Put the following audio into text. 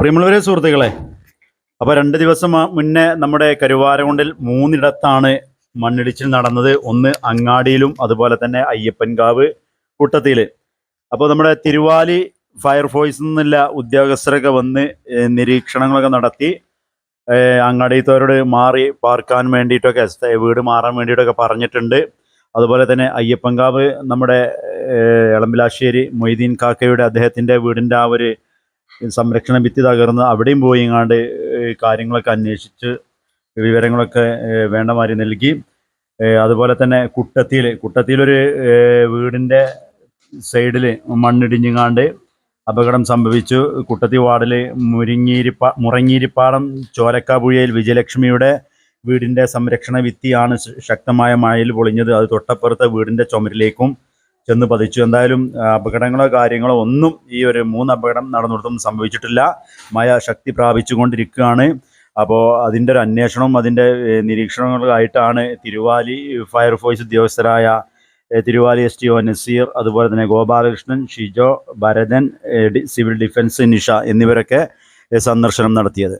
പ്രിയമുള്ളവരെ സുഹൃത്തുക്കളെ അപ്പോൾ രണ്ട് ദിവസം മുന്നേ നമ്മുടെ കരുവാരകുണ്ടിൽ മൂന്നിടത്താണ് മണ്ണിടിച്ചിൽ നടന്നത്. ഒന്ന് അങ്ങാടിയിലും അതുപോലെ തന്നെ അയ്യപ്പൻകാവ് കൂട്ടത്തിൽ അപ്പോൾ നമ്മുടെ തിരുവാലി ഫയർഫോഴ്സിൽ നിന്നുള്ള ഉദ്യോഗസ്ഥരൊക്കെ വന്ന് നിരീക്ഷണങ്ങളൊക്കെ നടത്തി അങ്ങാടിത്തവരോട് മാറി പാർക്കാൻ വേണ്ടിയിട്ടൊക്കെ വീട് മാറാൻ വേണ്ടിയിട്ടൊക്കെ പറഞ്ഞിട്ടുണ്ട്. അതുപോലെ തന്നെ അയ്യപ്പൻകാവ് നമ്മുടെ എളമ്പിലാശ്ശേരി മൊയ്തീൻ കാക്കയുടെ അദ്ദേഹത്തിന്റെ വീടിന്റെ ആ ഒരു സംരക്ഷണ ഭിത്തി തകർന്ന് അവിടെയും പോയി ഇങ്ങാണ്ട് കാര്യങ്ങളൊക്കെ അന്വേഷിച്ച് വിവരങ്ങളൊക്കെ ഏഹ് വേണ്ട മാതിരി നൽകി അതുപോലെ തന്നെ കുട്ടത്തിയിൽ കുട്ടത്തിയിലൊരു വീടിന്റെ സൈഡിൽ മണ്ണിടിഞ്ഞിങ്ങാണ്ട് അപകടം സംഭവിച്ചു. കുട്ടത്തി വാർഡിൽ മുരിങ്ങീരിപ്പാ മുറങ്ങീരിപ്പാടം ചോരക്കാപുഴയിൽ വിജയലക്ഷ്മിയുടെ വീടിന്റെ സംരക്ഷണ ഭിത്തിയാണ് ശക്തമായ മഴയിൽ പൊളിഞ്ഞത്. അത് തൊട്ടപ്പുറത്തെ വീടിന്റെ ചുമരിലേക്കും ചെന്ന് പതിച്ചു. എന്തായാലും അപകടങ്ങളോ കാര്യങ്ങളോ ഒന്നും ഈ ഒരു മൂന്ന് അപകടം നടന്നിടത്തൊന്നും സംഭവിച്ചിട്ടില്ല. മഴ ശക്തി പ്രാപിച്ചുകൊണ്ടിരിക്കുകയാണ്. അപ്പോൾ അതിന്റെ ഒരു അന്വേഷണവും അതിന്റെ നിരീക്ഷണങ്ങളായിട്ടാണ് Thiruvali fire force ഉദ്യോഗസ്ഥരായ Thiruvali S T O Naseer അതുപോലെ തന്നെ ഗോപാലകൃഷ്ണൻ ഷിജോ ഭരതൻ സിവിൽ ഡിഫൻസ് നിഷ എന്നിവരൊക്കെ സന്ദർശനം നടത്തിയത്.